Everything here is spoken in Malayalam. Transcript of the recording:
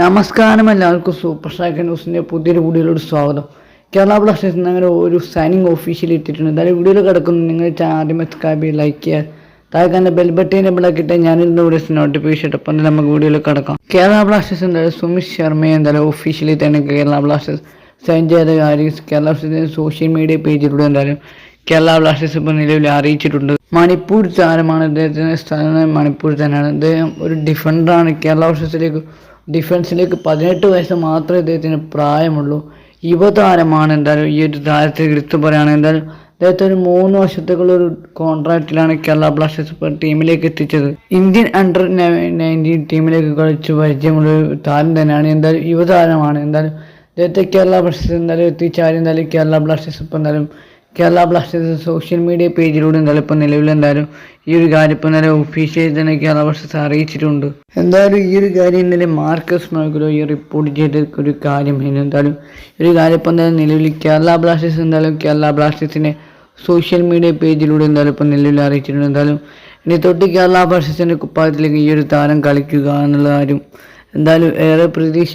നമസ്കാരം എല്ലാവർക്കും സൂപ്പർ സ്റ്റാക്ക് ന്യൂസിന്റെ പുതിയൊരു വീഡിയോയിലോട് സ്വാഗതം. കേരള ബ്ലാസ്റ്റേഴ്സ് അങ്ങനെ ഒരു സൈനിങ് ഒഫീഷ്യലി ഇട്ടിട്ടുണ്ട്. എന്തായാലും വീഡിയോയിൽ കിടക്കുന്നു. നിങ്ങൾ ആദ്യം സബ്സ്ക്രൈബ് ലൈക്ക് ചെയ്യുക. താഴെ കണ്ട ബെൽ ബട്ടൺ ഞാനിന്ന് വിളിച്ച് നോട്ടിഫിക്കേഷൻ ഇട്ടപ്പോൾ നമുക്ക് വീഡിയോയിൽ കിടക്കാം. കേരള ബ്ലാസ്റ്റേഴ്സ് എന്തായാലും സുമിത് ശർമ്മയെ എന്തായാലും ഒഫീഷ്യലി തന്നെ കേരള ബ്ലാസ്റ്റേഴ്സ് സൈൻ ചെയ്ത കാര്യം കേരള ബ്ലാസ്റ്റേഴ്സിന്റെ സോഷ്യൽ മീഡിയ പേജിലൂടെ എന്തായാലും കേരള ബ്ലാസ്റ്റേഴ്സ് ഇപ്പോൾ നിലവിൽ അറിയിച്ചിട്ടുണ്ട്. മണിപ്പൂർ താരമാണ്. അദ്ദേഹത്തിന്റെ സ്ഥലം മണിപ്പൂർ തന്നെയാണ്. അദ്ദേഹം ഒരു ഡിഫൻഡറാണ് കേരള ബ്ലാസ്റ്റേഴ്സിലേക്ക് ഡിഫൻസിലേക്ക് പതിനെട്ട് വയസ്സ് മാത്രമേ അദ്ദേഹത്തിന് പ്രായമുള്ളൂ. യുവതാരമാണ് എന്തായാലും ഈ ഒരു താരത്തെ എടുത്തു പറയുകയാണെങ്കിൽ എന്തായാലും അദ്ദേഹത്തെ ഒരു മൂന്ന് വർഷത്തേക്കുള്ള ഒരു കോൺട്രാക്റ്റിലാണ് കേരള ബ്ലാസ്റ്റേഴ്സ് ടീമിലേക്ക് എത്തിച്ചത്. ഇന്ത്യൻ അണ്ടർ നയന്റീൻ ടീമിലേക്ക് കളിച്ച് പരിചയമുള്ള ഒരു താരം തന്നെയാണ്. എന്തായാലും യുവതാരമാണ് എന്തായാലും അദ്ദേഹത്തെ കേരള ബ്ലാസ്റ്റേഴ്സ് എന്തായാലും എത്തിച്ചാലും എന്തായാലും കേരള ബ്ലാസ്റ്റേഴ്സ് ഇപ്പം എന്തായാലും കേരള ബ്ലാസ്റ്റേഴ്സ് സോഷ്യൽ മീഡിയ പേജിലൂടെ എന്തായാലും ഇപ്പോൾ നിലവിൽ എന്തായാലും ഈ ഒരു കാര്യം ഇപ്പോൾ നേരെ ഒഫീഷ്യലി തന്നെ കേരള ബ്ലാസ്റ്റേഴ്സ് അറിയിച്ചിട്ടുണ്ട്. എന്തായാലും ഈ ഒരു കാര്യം ഇന്നലെ മാർക്കസ് മൈഗ്രോ ഈ റിപ്പോർട്ട് ചെയ്ത ഒരു കാര്യം. എന്തായാലും ഈ ഒരു കാര്യം ഇപ്പോൾ എന്തായാലും നിലവിൽ കേരള ബ്ലാസ്റ്റേഴ്സ് എന്തായാലും കേരള ബ്ലാസ്റ്റേഴ്സിന്റെ സോഷ്യൽ മീഡിയ പേജിലൂടെ എന്തായാലും ഇപ്പോൾ നിലവിൽ അറിയിച്ചിട്ടുണ്ട്. എന്തായാലും ഇനി തൊട്ട് കേരള ബ്ലാസ്റ്റേഴ്സിന്റെ കുപ്പായത്തിലേക്ക് ഈ ഒരു താരം കളിക്കുക എന്നുള്ള കാര്യം എന്തായാലും ഏറെ പ്രതീക്ഷ